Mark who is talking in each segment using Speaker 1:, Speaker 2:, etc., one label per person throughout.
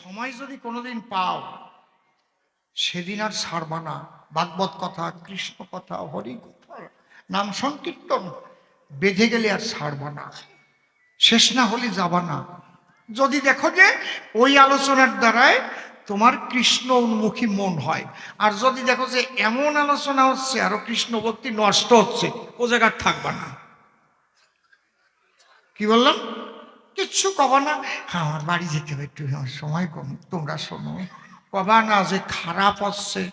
Speaker 1: সময় যদি কোনোদিন পাও, সেদিন আর ছাড়বা না। ভাগবত কথা, কৃষ্ণ কথা, হরি কথা, নাম সংকীর্তন, বেঁধে গেলে আর ছাড়বা না। শেষ না হলে যাবা না। যদি দেখো যে ওই আলোচনার দ্বারায় তোমার কৃষ্ণ উন্মুখী মন হয়, আর যদি দেখো যে এমন আলোচনা হচ্ছে, আরও কৃষ্ণ ভক্তি নষ্ট হচ্ছে, ও জায়গায় থাকবা না। কি বললাম? কিচ্ছু কবা না। হ্যাঁ, আমার বাড়ি যেতে হবে একটু আমার সময় কম। তোমরা শোনো কবা না যে খারাপ আসছে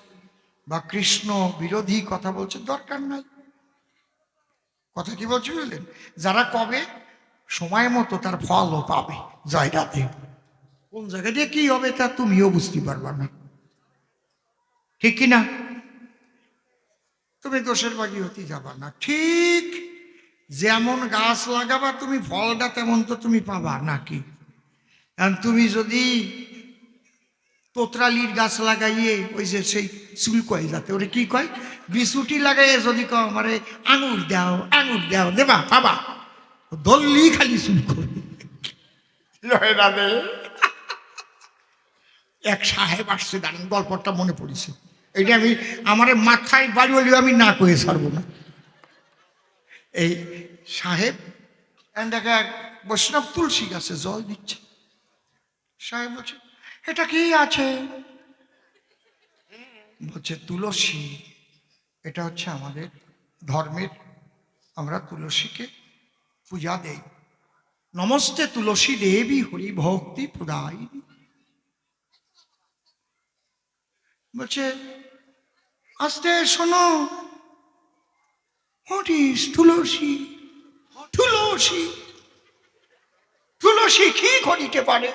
Speaker 1: বা কৃষ্ণ বিরোধী কথা বলছে দরকার নাই। কথা কি বলছি বুঝলেন? যারা কবে? সময় মতো তার ফলও পাবে জয়রাতে কোন জায়গা দিয়ে কি হবে তা তুমিও বুঝতে পারবা না। ঠিক কি না? তুমি দোষের বাগি হতে যাবা না। ঠিক যেমন গাছ লাগাবা তুমি ফলটা তেমন তো তুমি পাবা নাকি? কারণ তুমি যদি তোতরালির গাছ লাগাইয়ে ওই যে সেই চুল কয় যাতে ওরে কি কয়? বিছুটি লাগাইয়ে যদি কও আমারে আঙুর দাও আঙুর দাও দেবা পাবা। দল্লি খালি চুল করবে এক সাহেব আসছে দাঁড়ান গল্পটা মনে পড়েছে। এটা আমি আমার মাথায় বাড়ি হলেও আমি না কয়ে ছাড়বো না। এই সাহেব দেখা এক বৈষ্ণব তুলসী গাছে জল দিচ্ছে। সাহেব বলছে, এটা কি আছে? বলছে, তুলসী। এটা হচ্ছে আমাদের ধর্মের, আমরা তুলসীকে পূজা দেই। নমস্তে তুলসী দেবী, হরি ভক্তি প্রদায়িনী বলছে, আস্তে, শোনো। হোয়াট ইজ তুলসী তুলসী তুলসী কি করিতে পারে?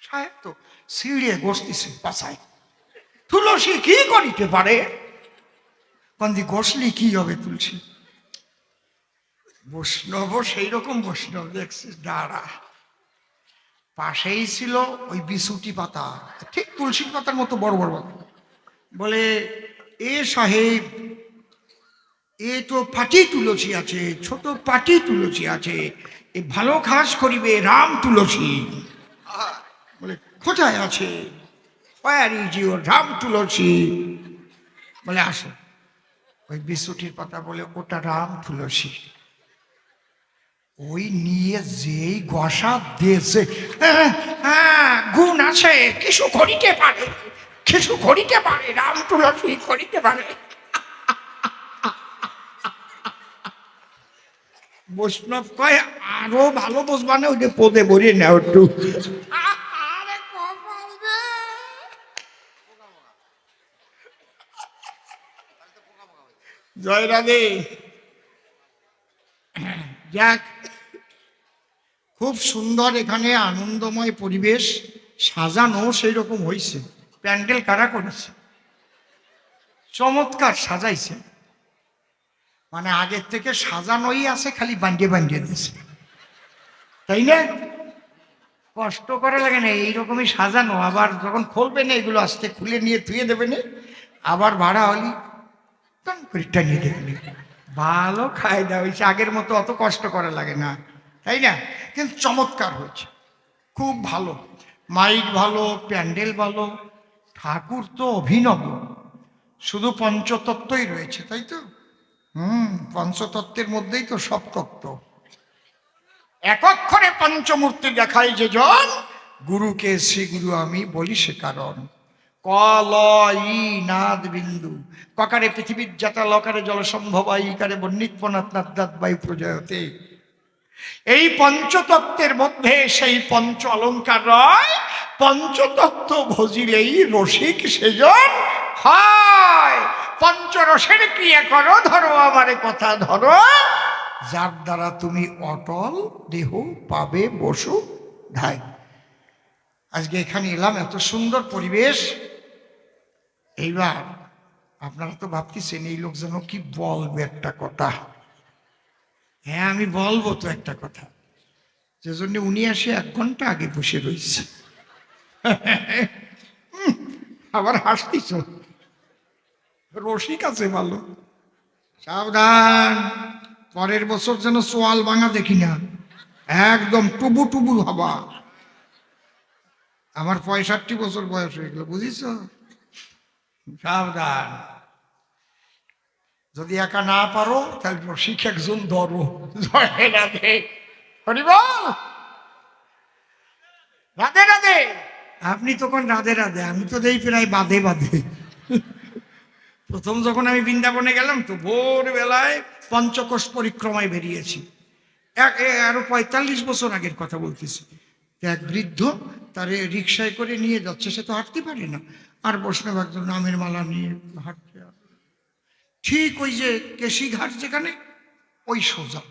Speaker 1: সাহেব তো সিঁড়ে বসতেছে পাশায় তুলসী কি করিতে পারে? কন্দি গোসলি কি হবে তুলসী? বৈষ্ণব সেই রকম বৈষ্ণব, দেখছিস? দাঁড়া। পাশেই ছিল ওই বিছুটি পাতা। ঠিক তুলসী পাতার মতো বড় বড় বলে, এ সাহেব এ তো পাটি তুলসী আছে ছোট পাটি তুলসী আছে এ ভালো খাস করিবে রাম তুলসী। বলে কোথায় আছে? ওয়ার ইজ ইউর রাম তুলসী। বলে আসো। ওই বিশুটির পাতা বলে ওটা রাম তুলসী। ওই নিয়ে যেই গসা দিয়েছে হ্যাঁ, হ্যাঁ গুণ আছে কিছু করিতে পারে। কিছু করিতে পারে রাম তুলসী করিতে পারে। বৈষ্ণব কয় আরও ভালো বসবা না ওইটা পদে ভরিয়ে নেও একটু। জয় রাধে যাক খুব সুন্দর এখানে আনন্দময় পরিবেশ সাজানো সেই রকম হয়েছে প্যান্ডেল কারা করেছে? চমৎকার সাজাইছে। মানে আগের থেকে সাজানোই আছে, খালি বান্ডিয়ে বান্ডিয়ে দিয়েছে তাই না? কষ্ট করে লাগে না, এইরকমই সাজানো। আবার যখন খুলবে না, এগুলো আস্তে খুলে নিয়ে ধুয়ে দেবে না, আবার ভাড়া হলি, টান করে টানিয়ে দেবে না। ভালো খায়দা হয়েছে আগের মতো অত কষ্ট করা লাগে না, তাই না? কিন্তু চমৎকার হয়েছে, খুব ভালো। মাইক ভালো, প্যান্ডেল ভালো, ঠাকুর তো অভিনব। শুধু পঞ্চতত্ত্বই রয়েছে, তাই তো? হুম পঞ্চতত্ত্বের মধ্যেই তো সব তত্ত্ব। এক অক্ষরে পঞ্চমূর্তি দেখায় যে জন গুরুকে শ্রী গুরু আমি বলি সে কারণ। ক ই নাদ বিন্দু। ককারে পৃথিবীর জাতা লকারে জল সম্ভব ইকারে নাদ্দাত বায়ু প্রজয়তে। এই পঞ্চতত্ত্বের মধ্যে সেই পঞ্চ অলঙ্কার রয় পঞ্চতত্ত্ব ভজিলেই রসিক সেজন হয় পঞ্চরসের ক্রিয়া করো, ধরো আমারে কথা, ধরো। যার দ্বারা তুমি অটল দেহ পাবে, বসু ধাই আজকে এখানে এলাম, এত সুন্দর পরিবেশ। এইবার আপনারা তো ভাবতেছেন, এই লোক যেন কি বলবে একটা কথা। হ্যাঁ আমি বলব তো একটা কথা। যে জন্য উনি আসে এক ঘণ্টা আগে বসে রয়েছে। আবার হাসতিস রসিক আছে ভালো। সাবধান, পরের বছর যেন সোয়াল ভাঙা দেখি না। একদম টুবু টুবু হবা আমার পঁয়ষট্টি বছর বয়স হয়ে গেল, বুঝিস? সাবধান। যদি একা না পারো, তাহলে রসিক একজন ধরো। রাধে হরিবল রাধে রাধে। আপনি তখন রাধে রাধে। আমি তো দেই প্রায় বাঁধে বাঁধে প্রথম যখন আমি বৃন্দাবনে গেলাম তো ভোরবেলায় পঞ্চকোষ পরিক্রমায় বেরিয়েছি। এক আরও পঁয়তাল্লিশ বছর আগের কথা বলতেছি। এক বৃদ্ধ তারে রিক্সায় করে নিয়ে যাচ্ছে, সে তো হাঁটতে পারে না। আর বৈষ্ণব একজন নামের মালা নিয়ে হাঁটছে। ঠিক ওই যে কেশিঘাট যেখানে, ওই সোজা।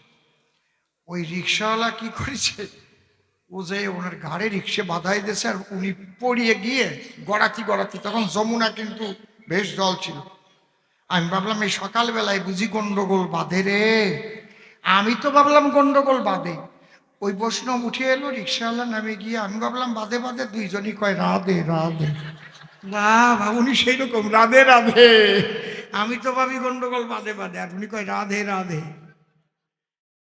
Speaker 1: ওই রিক্সাওয়ালা কি করেছে? ও যে ওনার ঘাড়ে রিক্সে বাধাই দিয়েছে আর উনি পড়িয়ে গিয়ে গড়াতি গড়াতি, তখন যমুনা কিন্তু বেশ জল ছিল। আমি ভাবলাম, এই সকালবেলায় বুঝি গন্ডগোল বাঁধে রে? আমি তো ভাবলাম, গন্ডগোল বাঁধে। ওই বৈষ্ণব উঠে এলো, রিক্সাওয়ালা নামে গিয়ে আমি ভাবলাম, বাঁধে বাঁধে। দুইজনই কয়, রাধে রাধে। না ভাবুনি সেই রকম রাধে রাধে। আমি তো ভাবি, গন্ডগোল বাঁধে বাঁধে। আর উনি কয়, রাধে রাধে।